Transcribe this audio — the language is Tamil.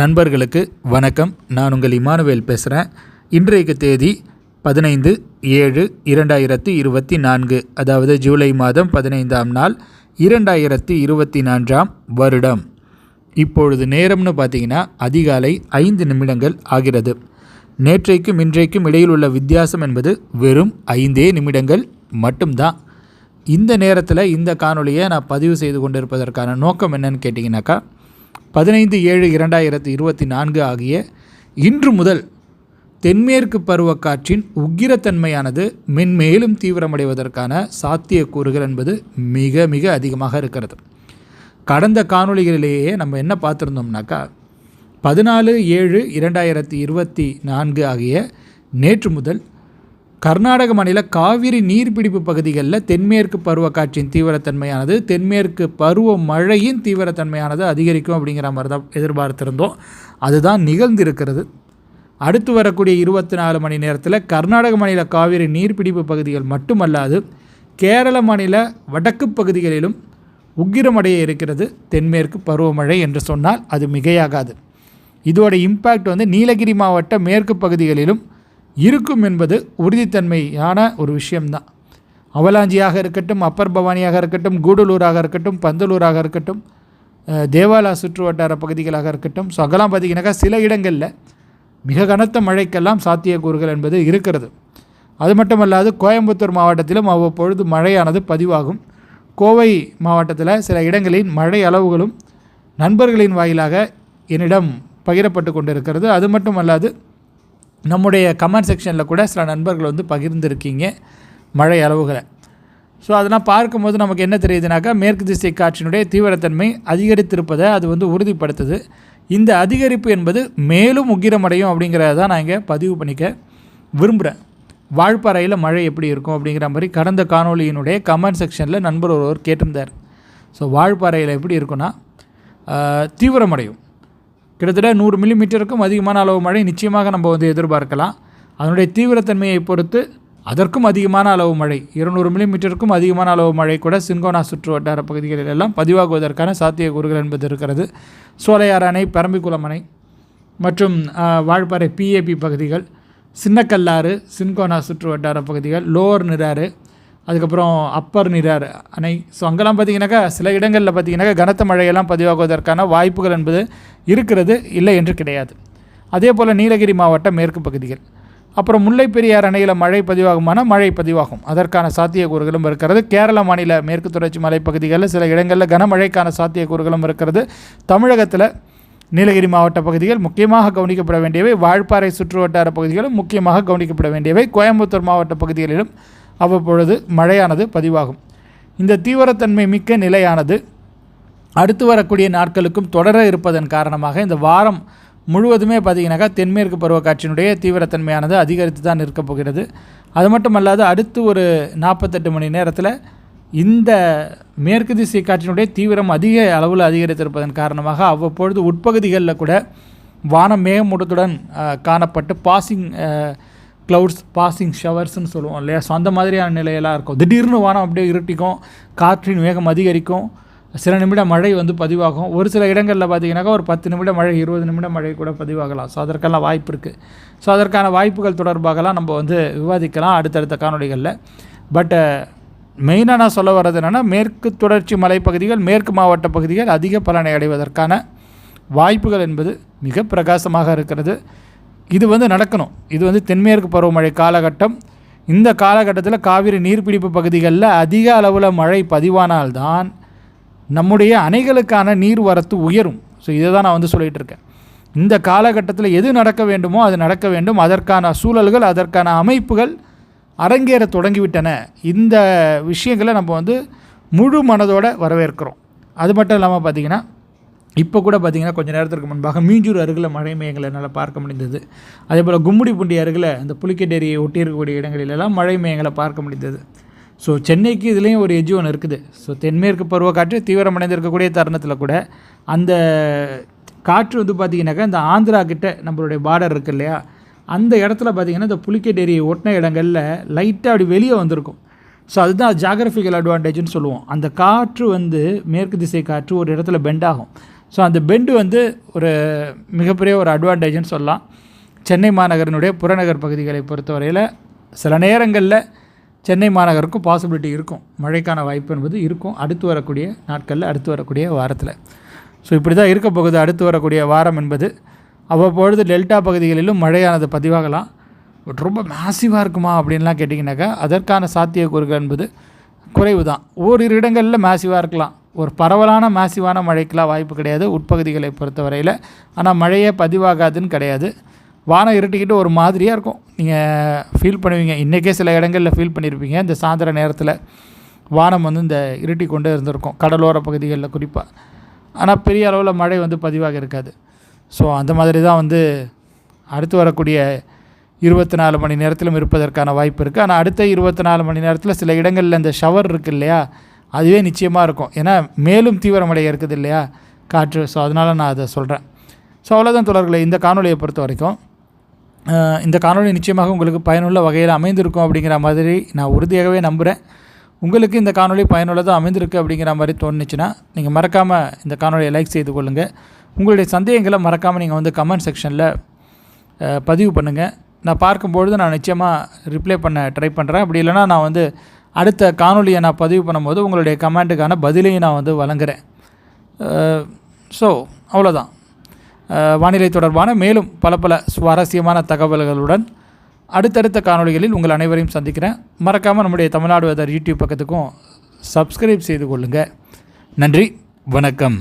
நண்பர்களுக்கு வணக்கம். நான் உங்கள் இமானுவேல் பேசுகிறேன் இன்றைக்கு தேதி பதினைந்து ஏழு இரண்டாயிரத்தி இருபத்தி நான்கு அதாவது ஜூலை மாதம் பதினைந்தாம் நாள் இரண்டாயிரத்தி இருபத்தி நான்காம் வருடம். இப்பொழுது நேரம்னு பார்த்தீங்கன்னா அதிகாலை ஐந்து நிமிடங்கள் ஆகிறது. நேற்றைக்கும் இன்றைக்கும் இடையில் உள்ள வித்தியாசம் என்பது வெறும் ஐந்தே நிமிடங்கள் மட்டும்தான். இந்த நேரத்தில் இந்த காணொலியை நான் பதிவு செய்து கொண்டிருப்பதற்கான நோக்கம் என்னன்னு கேட்டிங்கனாக்கா பதினைந்து ஏழு இரண்டாயிரத்தி இருபத்தி நான்கு ஆகிய இன்று முதல் தென்மேற்கு பருவக்காற்றின் உக்கிரத்தன்மையானது மென்மேலும் தீவிரமடைவதற்கான சாத்தியக்கூறுகள் என்பது மிக மிக அதிகமாக இருக்கிறது. கடந்த காணொளிகளிலேயே நம்ம என்ன பார்த்துருந்தோம்னாக்கா பதினாலு ஏழு இரண்டாயிரத்தி இருபத்தி நான்கு ஆகிய நேற்று முதல் கர்நாடக மாநில காவிரி நீர்பிடிப்பு பகுதிகளில் தென்மேற்கு பருவக்காற்றின் தீவிரத்தன்மையானது தென்மேற்கு பருவ மழையின் தீவிரத்தன்மையானது அதிகரிக்கும் அப்படிங்கிற மாதிரி தான் எதிர்பார்த்திருந்தோம். அதுதான் நிகழ்ந்திருக்கிறது. அடுத்து வரக்கூடிய இருபத்தி நாலு மணி நேரத்தில் கர்நாடக மாநில காவிரி நீர்பிடிப்பு பகுதிகள் மட்டுமல்லாது கேரள மாநில வடக்கு பகுதிகளிலும் உக்கிரமடைய இருக்கிறது தென்மேற்கு பருவமழை என்று சொன்னால் அது மிகையாகாது. இதோட இம்பேக்ட் வந்து நீலகிரி மாவட்ட மேற்கு பகுதிகளிலும் இருக்கும் என்பது உறுதித்தன்மையான ஒரு விஷயம்தான். அவலாஞ்சியாக இருக்கட்டும் அப்பர் பவானியாக இருக்கட்டும் கூடலூராக இருக்கட்டும் பந்தலூராக இருக்கட்டும் தேவாலா சுற்று வட்டார பகுதிகளாக இருக்கட்டும் ஸோ அங்கெல்லாம் பார்த்திங்கனாக்கா சில இடங்களில் மிக கனத்த மழைக்கெல்லாம் சாத்தியக்கூறுகள் என்பது இருக்கிறது. அது மட்டுமல்லாது கோயம்புத்தூர் மாவட்டத்திலும் அவ்வப்பொழுது மழையானது பதிவாகும். கோவை மாவட்டத்தில் சில இடங்களில் மழை அளவுகளும் நண்பர்களின் வாயிலாக என்னிடம் பகிரப்பட்டு கொண்டிருக்கிறது. அது மட்டுமல்லாது நம்முடைய கமெண்ட் செக்ஷனில் கூட சில நண்பர்கள் வந்து பகிர்ந்துருக்கீங்க. மழை அளவுகளை. ஸோ அதெல்லாம் பார்க்கும்போது நமக்கு என்ன தெரியுதுனாக்கா மேற்கு திசை காற்றினுடைய தீவிரத்தன்மை அதிகரித்திருப்பதை அது வந்து உறுதிப்படுத்துது. இந்த அதிகரிப்பு என்பது மேலும் உக்கிரமடையும் அப்படிங்கிறத தான் நான் இங்கே பதிவு பண்ணிக்க விரும்புகிறேன் வாழ்ப்பாறையில் மழை எப்படி இருக்கும் அப்படிங்கிற மாதிரி கடந்த காணொளியினுடைய கமெண்ட் செக்ஷனில் நண்பர் ஒருவர் கேட்டிருந்தார். ஸோ வாழ்ப்பாறையில் எப்படி இருக்குன்னா தீவிரமடையும். கிட்டத்தட்ட நூறு மில்லிமீட்டருக்கும் அதிகமான அளவு மழை நிச்சயமாக நம்ம வந்து எதிர்பார்க்கலாம். அதனுடைய தீவிரத்தன்மையை பொறுத்து அதற்கும் அதிகமான அளவு மழை இருநூறு மில்லிமீட்டருக்கும் அதிகமான அளவு மழை கூட சிங்கோனா சுற்று வட்டார பகுதிகளில் எல்லாம் பதிவாகுவதற்கான சாத்தியக்கூறுகள் என்பது இருக்கிறது. சோலையார் அணை பரம்பிக்குளம் அணை மற்றும் வாழப்பாறை பிஏபி பகுதிகள் சின்னக்கல்லாறு சின்கோனா சுற்று வட்டார பகுதிகள் லோவர் நிராறு அதுக்கப்புறம் அப்பர் நிராறு அணை. ஸோ அங்கெல்லாம் பார்த்தீங்கன்னாக்கா சில இடங்களில் பார்த்தீங்கன்னாக்கா கனத்த மழையெல்லாம் பதிவாகுவதற்கான வாய்ப்புகள் என்பது இருக்கிறது இல்லை என்று கிடையாது. அதே போல் நீலகிரி மாவட்ட மேற்கு பகுதிகள் அப்புறம் முல்லை பெரியார் அணையில் மழை பதிவாகுமான மழை பதிவாகும். அதற்கான சாத்தியக்கூறுகளும் இருக்கிறது. கேரள மாநில மேற்கு தொடர்ச்சி மலைப்பகுதிகளில் சில இடங்களில் கனமழைக்கான சாத்தியக்கூறுகளும் இருக்கிறது. தமிழகத்தில் நீலகிரி மாவட்ட பகுதிகள் முக்கியமாக கவனிக்கப்பட வேண்டியவை வாழ்ப்பாறை சுற்று வட்டார பகுதிகளும் முக்கியமாக கவனிக்கப்பட வேண்டியவை. கோயம்புத்தூர் மாவட்ட பகுதிகளிலும் அவ்வப்பொழுது மழையானது பதிவாகும். இந்த தீவிரத்தன்மை மிக்க நிலையானது அடுத்து வரக்கூடிய நாட்களுக்கும் தொடர இருப்பதன் காரணமாக இந்த வாரம் முழுவதுமே பார்த்தீங்கன்னாக்கா தென்மேற்கு பருவக்காற்றினுடைய தீவிரத்தன்மையானது அதிகரித்து தான் இருக்கப் போகிறது. அது மட்டும் அல்லாது அடுத்து ஒரு நாற்பத்தெட்டு மணி நேரத்தில் இந்த மேற்கு திசை காற்றினுடைய தீவிரம் அதிக அளவில் அதிகரித்திருப்பதன் காரணமாக அவ்வப்பொழுது உட்பகுதிகளில் கூட வானம் மேகமூட்டத்துடன் காணப்பட்டு பாசிங் க்ளவுட்ஸ் பாசிங் ஷவர்ஸ்னு சொல்லுவோம் இல்லையா? ஸோ அந்த மாதிரியான நிலையெல்லாம் இருக்கும். திடீர்னு வானம் அப்படியே இருட்டிக்கும் காற்றின் வேகம் அதிகரிக்கும் சில நிமிடம் மழை வந்து பதிவாகும். ஒரு சில இடங்களில் பார்த்தீங்கன்னாக்கா ஒரு பத்து நிமிடம் மழை இருபது நிமிடம் மழை கூட பதிவாகலாம். ஸோ அதற்கெல்லாம் வாய்ப்பு இருக்குது ஸோ அதற்கான வாய்ப்புகள் தொடர்பாகலாம் நம்ம வந்து விவாதிக்கலாம் அடுத்தடுத்த காணொலிகளில் பட்டு மெயினாக நான் சொல்ல வர்றது என்னென்னா மேற்கு தொடர்ச்சி மலைப்பகுதிகள் மேற்கு மாவட்ட பகுதிகள் அதிக பலனை அடைவதற்கான வாய்ப்புகள் என்பது மிக பிரகாசமாக இருக்கிறது. இது வந்து நடக்கணும். இது வந்து தென்மேற்கு பருவமழை காலகட்டம். இந்த காலகட்டத்தில் காவிரி நீர்பிடிப்பு பகுதிகளில் அதிக அளவில் மழை பதிவானால்தான் நம்முடைய அணைகளுக்கான நீர் வரத்து உயரும். ஸோ இதை தான் நான் வந்து சொல்லிகிட்டு இருக்கேன் இந்த காலகட்டத்தில் எது நடக்க வேண்டுமோ அது நடக்க வேண்டும். அதற்கான சூழல்கள் அதற்கான அமைப்புகள் அரங்கேற தொடங்கிவிட்டன. இந்த விஷயங்களை நம்ம வந்து முழு மனதோடு வரவேற்கிறோம். அது மட்டும் இல்லாமல் பார்த்தீங்கன்னா இப்போ கூட பார்த்தீங்கன்னா கொஞ்சம் நேரத்திற்கு முன்பாக மீஞ்சூர் அருகில் மழை மேகங்களை என்னால் பார்க்க முடிந்தது. அதே போல் கும்முடிப்பூண்டி அருகில் அந்த புலிக்கட்டேரியை ஒட்டி இருக்கக்கூடிய இடங்களிலெல்லாம் மழை மேகங்களை பார்க்க முடிந்தது. ஸோ சென்னைக்கு இதுலேயும் ஒரு எஜ்ஜு ஒன்று இருக்குது. ஸோ தென்மேற்கு பருவக்காற்று தீவிரமடைந்து இருக்கக்கூடிய தருணத்தில் கூட அந்த காற்று வந்து பார்த்திங்கனாக்கா இந்த ஆந்திரா கிட்ட நம்மளுடைய பார்டர் இருக்கு இல்லையா? அந்த இடத்துல பார்த்திங்கன்னா இந்த புலிக்கட்டேரி ஒட்டின இடங்களில் லைட்டாக அப்படி வெளியே வந்திருக்கும். ஸோ அதுதான் ஜாகிரபிக்கல் அட்வான்டேஜ்னு சொல்லுவோம். அந்த காற்று வந்து மேற்கு திசை காற்று ஒரு இடத்துல பெண்ட் ஆகும். ஸோ அந்த பெண்டு வந்து ஒரு மிகப்பெரிய ஒரு அட்வான்டேஜ்னு சொல்லலாம். சென்னை மாநகரினுடைய புறநகர் பகுதிகளை பொறுத்தவரையில் சில நேரங்களில் சென்னை மாநகருக்கும் பாசிபிலிட்டி இருக்கும். மழைக்கான வாய்ப்பு என்பது இருக்கும். அடுத்து வரக்கூடிய நாட்களில் அடுத்து வரக்கூடிய வாரத்தில். ஸோ இப்படி தான் இருக்க போகுது. அடுத்து வரக்கூடிய வாரம் என்பது அவ்வப்பொழுது டெல்டா பகுதிகளிலும் மழையானது பதிவாகலாம். பட் ரொம்ப மேசிவாக இருக்குமா அப்படின்லாம் கேட்டிங்கனாக்கா அதற்கான சாத்தியக்கூறுகள் என்பது குறைவு தான் ஓரிரு இடங்களில் மேசிவாக இருக்கலாம். ஒரு பரவலான மேசிவான மழைக்கெலாம் வாய்ப்பு கிடையாது உட்பகுதிகளை பொறுத்தவரையில். ஆனால் மழையே பதிவாகாதுன்னு கிடையாது. வானம் இருட்டிக்கிட்டு ஒரு மாதிரியாக இருக்கும். நீங்கள் ஃபீல் பண்ணுவீங்க. இன்றைக்கே சில இடங்களில் ஃபீல் பண்ணியிருப்பீங்க இந்த சாயந்தர நேரத்தில் வானம் வந்து இந்த இருட்டி கொண்டு இருந்திருக்கும். கடலோர பகுதிகளில் குறிப்பாக ஆனால் பெரிய அளவில் மழை வந்து பதிவாக இருக்காது. ஸோ அந்த மாதிரி தான் வந்து அடுத்து வரக்கூடிய இருபத்தி நாலு மணி நேரத்திலும் இருப்பதற்கான வாய்ப்பு இருக்குது ஆனால் அடுத்த இருபத்தி நாலு மணி நேரத்தில் சில இடங்களில் இந்த ஷவர் இருக்குது இல்லையா? அதுவே நிச்சயமாக இருக்கும். ஏன்னா மேலும் தீவிரமடைய இருக்குது இல்லையா? காற்று. ஸோ அதனால் நான் அதை சொல்கிறேன் ஸோ அவ்வளோதான் தொடர்களை. இந்த காணொலியை பொறுத்த வரைக்கும் இந்த காணொலி நிச்சயமாக உங்களுக்கு பயனுள்ள வகையில் அமைந்திருக்கும் அப்படிங்கிற மாதிரி நான் உறுதியாகவே நம்புகிறேன் உங்களுக்கு இந்த காணொலி பயனுள்ளதாக அமைந்திருக்கு அப்படிங்கிற மாதிரி தோணுச்சுன்னா நீங்கள் மறக்காமல் இந்த காணொலியை லைக் செய்து கொள்ளுங்கள் உங்களுடைய சந்தேகங்களை மறக்காமல் நீங்கள் வந்து கமெண்ட் செக்ஷனில் பதிவு பண்ணுங்கள் நான் பார்க்கும்பொழுது நான் நிச்சயமாக ரிப்ளை பண்ண ட்ரை பண்ணுறேன் அப்படி இல்லைனா நான் வந்து அடுத்த காணொலியை நான் பதிவு பண்ணும்போது உங்களுடைய கமெண்ட்டுக்கான பதிலையும் நான் வந்து வழங்குறேன். ஸோ அவ்வளோதான் வானிலை தொடர்பான மேலும் பல பல சுவாரஸ்யமான தகவல்களுடன் அடுத்தடுத்த காணொளிகளில் உங்கள் அனைவரையும் சந்திக்கிறேன். மறக்காமல் நம்முடைய தமிழ்நாடு வெதர் யூடியூப் பக்கத்துக்கும் சப்ஸ்கிரைப் செய்து கொள்ளுங்கள் நன்றி வணக்கம்.